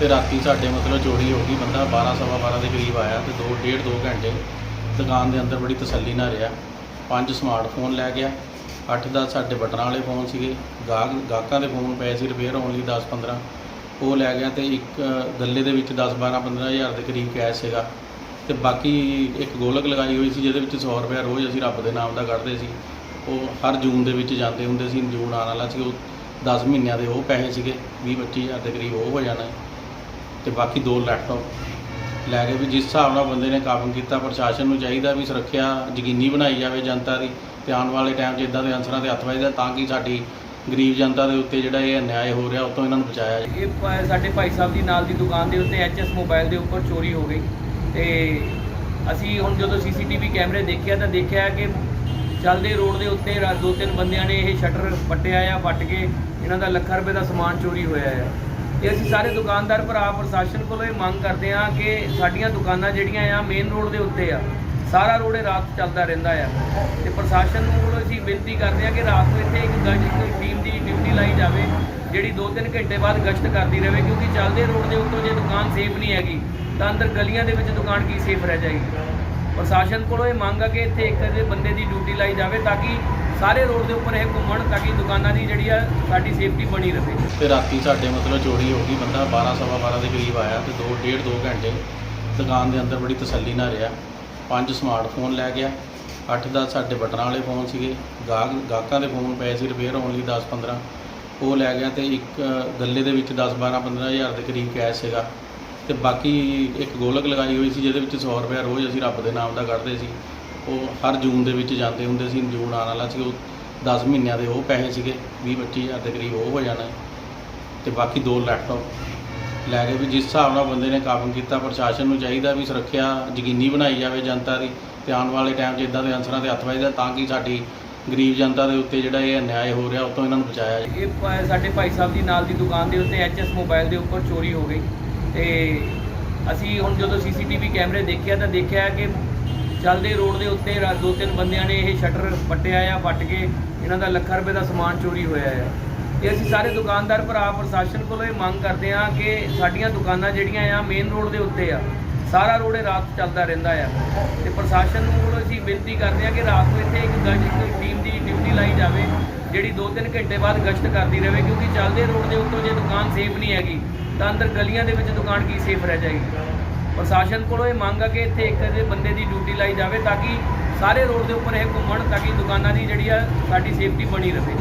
ਤੇ ਰਾਤੀ ਸਾਡੇ ਮਤਲਬ ਚੋਰੀ ਹੋ ਗਈ, ਬੰਦਾ 12 ਸਵਾ 12 ਦੇ ਕਰੀਬ ਆਇਆ ਤੇ ਦੋ, ਡੇਢ, ਦੋ ਘੰਟੇ ਦੁਕਾਨ ਦੇ ਅੰਦਰ ਬੜੀ ਤਸੱਲੀ ਨਾਲ ਰਿਹਾ। ਪੰਜ ਸਮਾਰਟਫੋਨ ਲੈ ਗਿਆ 8-10 ਸਾਡੇ ਬਟਨਾਂ ਵਾਲੇ ਫੋਨ ਸੀਗੇ, ਗਾਹਕ, ਗਾਹਕਾਂ ਦੇ ਫੋਨ ਪਏ ਸੀ ਰਿਪੇਅਰ ਹੋਣ ਲਈ 10-15 ਉਹ ਲੈ ਗਿਆ ਤੇ ਇੱਕ ਗੱਲੇ ਦੇ ਵਿੱਚ 10-12-15 ਹਜ਼ਾਰ ਦੇ ਕਰੀਬ ਕੈਸ਼ ਸੀਗਾ। ਤੇ ਬਾਕੀ ਇੱਕ ਗੋਲਕ ਲਗਾਈ ਹੋਈ ਸੀ, ਜਿਹਦੇ ਵਿੱਚ 100 ਰੁਪਏ ਰੋਜ਼ ਅਸੀਂ ਰੱਬ ਦੇ ਨਾਮ ਦਾ ਕੱਢਦੇ ਸੀ। ਉਹ ਹਰ ਜੂਨ ਦੇ ਵਿੱਚ ਜਾਂਦੇ ਹੁੰਦੇ ਸੀ, ਜੂਨ ਆਉਣ ਵਾਲਾ ਸੀ, ਉਹ 10 ਮਹੀਨਿਆਂ ਦੇ ਉਹ ਪੈਸੇ ਸੀਗੇ 20-25 ਹਜ਼ਾਰ ਦੇ ਕਰੀਬ ਉਹ ਹੋ ਜਾਣਾ। ਤੇ ਬਾਕੀ ਦੋ ਲੈਪਟਾਪ ਲੈ ਕੇ ਵੀ ਜਿਸ ਹਿਸਾਬ ਨਾਲ ਬੰਦੇ ਨੇ ਕਾਬੂ ਕੀਤਾ, ਪ੍ਰਸ਼ਾਸਨ ਨੂੰ ਚਾਹੀਦਾ ਵੀ ਸੁਰੱਖਿਆ ਯਕੀਨੀ ਬਣਾਈ ਜਾਵੇ ਜਨਤਾ ਦੀ ਤੇ ਆਉਣ ਵਾਲੇ ਟਾਈਮ 'ਚ ਇਦਾਂ ਦੇ ਅਨਸਰਾਂ ਤੇ ਹੱਥ ਵੱਜਦਾ ਤਾਂ ਕਿ ਸਾਡੀ ਗਰੀਬ ਜਨਤਾ ਦੇ ਉੱਤੇ ਜਿਹੜਾ ਇਹ ਅਨਿਆਏ ਹੋ ਰਿਹਾ ਉਹ ਤੋਂ ਇਹਨਾਂ ਨੂੰ ਬਚਾਇਆ ਜਾਵੇ। ਇਹ ਸਾਡੇ ਭਾਈ ਸਾਹਿਬ ਦੀ ਨਾਲ ਦੀ ਦੁਕਾਨ ਦੇ ਉੱਤੇ ਐਚਐਸ ਮੋਬਾਈਲ ਦੇ ਉੱਪਰ ਚੋਰੀ ਹੋ ਗਈ ਤੇ ਅਸੀਂ ਹੁਣ ਜਦੋਂ ਸੀਸੀਟੀਵੀ ਕੈਮਰੇ ਦੇਖਿਆ ਤਾਂ ਦੇਖਿਆ ਕਿ ਚੱਲਦੇ ਰੋਡ ਦੇ ਉੱਤੇ ਰਾ- ਦੋ ਤਿੰਨ ਬੰਦਿਆਂ ਨੇ ਇਹ ਸ਼ਟਰ ਪੱਟਿਆ ਆ ਪੱਟ ਕੇ ਇਹਨਾਂ ਦਾ ਲੱਖਾਂ ਰੁਪਏ ਦਾ ਸਮਾਨ ਚੋਰੀ ਹੋਇਆ ਆ। ਤੇ ਅਸੀਂ ਸਾਰੇ ਦੁਕਾਨਦਾਰ ਭਰਾ ਪ੍ਰਸ਼ਾਸਨ ਕੋਲੋਂ ਇਹ ਮੰਗ ਕਰਦੇ ਆ ਕਿ ਸਾਡੀਆਂ ਦੁਕਾਨਾਂ ਜਿਹੜੀਆਂ ਆ ਮੇਨ ਰੋਡ ਦੇ ਉੱਤੇ ਆ, ਸਾਰਾ ਰੋਡ ਇਹ ਰਾਤ ਚੱਲਦਾ ਰਹਿੰਦਾ ਆ। ਤੇ ਪ੍ਰਸ਼ਾਸਨ ਨੂੰ ਕੋਲੋਂ ਅਸੀਂ ਬੇਨਤੀ ਕਰਦੇ ਆ ਕਿ ਰਾਤ ਨੂੰ ਇੱਥੇ ਇੱਕ ਗਸ਼ਤ, ਇੱਕ ਟੀਮ ਦੀ ਡਿਊਟੀ ਲਾਈ ਜਾਵੇ, ਜਿਹੜੀ 2-3 ਘੰਟੇ ਬਾਅਦ ਗਸ਼ਤ ਕਰਦੀ ਰਹੇ, ਕਿਉਂਕਿ ਚੱਲਦੇ ਰੋਡ ਦੇ ਉੱਤੋਂ ਜੇ ਦੁਕਾਨ ਸੇਫ ਨਹੀਂ ਹੈਗੀ, ਤਾਂ ਅੰਦਰ ਗਲੀਆਂ ਦੇ ਵਿੱਚ ਦੁਕਾਨ ਕੀ ਸੇਫ ਰਹਿ ਜਾਏਗੀ? ਪ੍ਰਸ਼ਾਸਨ ਕੋਲੋਂ ਇਹ ਮੰਗ ਆ ਕਿ ਇੱਥੇ ਇੱਕ ਦੇ ਬੰਦੇ ਦੀ ਡਿਊਟੀ ਲਾਈ ਜਾਵੇ ਤਾਂ ਕਿ ਸਾਰੇ ਰੋਡ ਦੇ ਉੱਪਰ ਇਹ ਘੁੰਮਣ ਤਾਂ ਕਿ ਦੁਕਾਨਾਂ ਦੀ ਜਿਹੜੀ ਆ ਸਾਡੀ ਸੇਫਟੀ ਬਣੀ ਰਹੇ। ਤੇ ਰਾਤੀ ਸਾਡੇ ਮਤਲਬ ਚੋਰੀ ਹੋ ਗਈ, ਬੰਦਾ 12 ਸਵਾ 12 ਦੇ ਕਰੀਬ ਆਇਆ ਤੇ ਦੋ, ਡੇਢ ਦੋ ਘੰਟੇ ਦੁਕਾਨ ਦੇ ਅੰਦਰ ਬੜੀ ਤਸੱਲੀ ਨਾਲ ਰਿਹਾ। ਪੰਜ ਸਮਾਰਟਫੋਨ ਲੈ ਗਿਆ 8-10 ਸਾਡੇ ਬਟਨਾਂ ਵਾਲੇ ਫੋਨ ਸੀਗੇ, ਗਾਹਕ, ਗਾਹਕਾਂ ਦੇ ਫੋਨ ਪਏ ਸੀ ਰਿਪੇਅਰ ਹੋਣ ਲਈ 10-15 ਉਹ ਲੈ ਗਿਆ ਤੇ ਇੱਕ ਗੱਲੇ ਦੇ ਵਿੱਚ 10-12-15 ਹਜ਼ਾਰ ਦੇ ਕਰੀਬ ਕੈਸ਼ ਸੀਗਾ। ਤੇ ਬਾਕੀ ਇੱਕ ਗੋਲਕ ਲਗਾਈ ਹੋਈ ਸੀ, ਜਿਹਦੇ ਵਿੱਚ 100 ਰੁਪਏ ਰੋਜ਼ ਅਸੀਂ ਰੱਬ ਦੇ ਨਾਮ ਦਾ ਕੱਢਦੇ ਸੀ। ਉਹ ਹਰ ਜੂਨ ਦੇ ਵਿੱਚ ਜਾਂਦੇ ਹੁੰਦੇ ਸੀ, ਜੂਨ ਆਉਣ ਵਾਲਾ ਸੀ, ਉਹ 10 ਮਹੀਨਿਆਂ ਦੇ ਉਹ ਪੈਸੇ ਸੀਗੇ 20-25 ਹਜ਼ਾਰ ਦੇ ਕਰੀਬ ਉਹ ਹੋ ਜਾਣਾ। ਤੇ ਬਾਕੀ ਦੋ ਲੈਪਟਾਪ ਲੈ ਕੇ ਵੀ ਜਿਸ ਹਿਸਾਬ ਨਾਲ ਬੰਦੇ ਨੇ ਕੰਮ ਕੀਤਾ, ਪ੍ਰਸ਼ਾਸਨ ਨੂੰ ਚਾਹੀਦਾ ਵੀ ਸੁਰੱਖਿਆ ਯਕੀਨੀ ਬਣਾਈ ਜਾਵੇ ਜਨਤਾ ਦੀ, ਤੇ ਆਉਣ ਵਾਲੇ ਟਾਈਮ 'ਚ ਇਦਾਂ ਦੇ ਅਨਸਰਾਂ ਤੇ ਹੱਥ ਵੱਜਦਾ ਤਾਂ ਕਿ ਸਾਡੀ ਗਰੀਬ ਜਨਤਾ ਦੇ ਉੱਤੇ ਜਿਹੜਾ ਇਹ ਅਨਿਆਏ ਹੋ ਰਿਹਾ ਉਹ ਤੋਂ ਇਹਨਾਂ ਨੂੰ ਬਚਾਇਆ ਜਾਵੇ। ਇਹ ਸਾਡੇ ਭਾਈ ਸਾਹਿਬ ਦੀ ਨਾਲ ਦੀ ਦੁਕਾਨ ਦੇ ਉੱਤੇ ਐਚਐਸ ਮੋਬਾਈਲ ਦੇ ਉੱਪਰ ਚੋਰੀ ਹੋ ਗਈ। ਤੇ ਅਸੀਂ ਹੁਣ ਜਦੋਂ ਸੀਸੀਟੀਵੀ ਕੈਮਰੇ ਦੇਖਿਆ ਤਾਂ ਦੇਖਿਆ ਕਿ ਚੱਲਦੇ ਰੋਡ ਦੇ ਉੱਤੇ ਰਾ- ਦੋ ਤਿੰਨ ਬੰਦਿਆਂ ਨੇ ਇਹ ਸ਼ਟਰ ਪੱਟਿਆ ਆ, ਵੱਟ ਕੇ ਇਹਨਾਂ ਦਾ ਲੱਖਾਂ ਰੁਪਏ ਦਾ ਸਮਾਨ ਚੋਰੀ ਹੋਇਆ ਆ। ਤੇ ਅਸੀਂ ਸਾਰੇ ਦੁਕਾਨਦਾਰ ਭਰਾ ਪ੍ਰਸ਼ਾਸਨ ਕੋਲੋਂ ਇਹ ਮੰਗ ਕਰਦੇ ਆ ਕਿ ਸਾਡੀਆਂ ਦੁਕਾਨਾਂ ਜਿਹੜੀਆਂ ਆ ਮੇਨ ਰੋਡ ਦੇ ਉੱਤੇ ਆ, ਸਾਰਾ ਰੋਡ ਇਹ ਰਾਤ ਚੱਲਦਾ ਰਹਿੰਦਾ ਆ। ਤੇ ਪ੍ਰਸ਼ਾਸਨ ਨੂੰ ਕੋਲੋਂ ਅਸੀਂ ਬੇਨਤੀ ਕਰਦੇ ਆ ਕਿ ਰਾਤ ਨੂੰ ਇੱਥੇ ਇੱਕ ਗਸ਼ਤ, ਇੱਕ ਟੀਮ ਦੀ ਡਿਊਟੀ ਲਾਈ ਜਾਵੇ, ਜਿਹੜੀ 2-3 ਘੰਟੇ ਬਾਅਦ ਗਸ਼ਤ ਕਰਦੀ ਰਹੇ, ਕਿਉਂਕਿ ਚੱਲਦੇ ਰੋਡ ਦੇ ਉੱਤੋਂ ਜੇ ਦੁਕਾਨ ਸੇਫ ਨਹੀਂ ਹੈਗੀ ਤਾਂ ਅੰਦਰ ਗਲੀਆਂ ਦੇ ਵਿੱਚ ਦੁਕਾਨ ਕੀ ਸੇਫ ਰਹਿ ਜਾਏਗੀ? ਪ੍ਰਸ਼ਾਸਨ ਕੋਲੋਂ ਇਹ ਮੰਗ ਆ ਕਿ ਇੱਥੇ ਇੱਕ ਦੇ ਬੰਦੇ ਦੀ ਡਿਊਟੀ ਲਾਈ ਜਾਵੇ ਤਾਂ ਕਿ ਸਾਰੇ ਰੋਡ ਦੇ ਉੱਪਰ ਇਹ ਘੁੰਮਣ ਤਾਂ ਕਿ ਦੁਕਾਨਾਂ ਦੀ ਜਿਹੜੀ ਆ ਸਾਡੀ ਸੇਫਟੀ ਬਣੀ ਰਹੇ।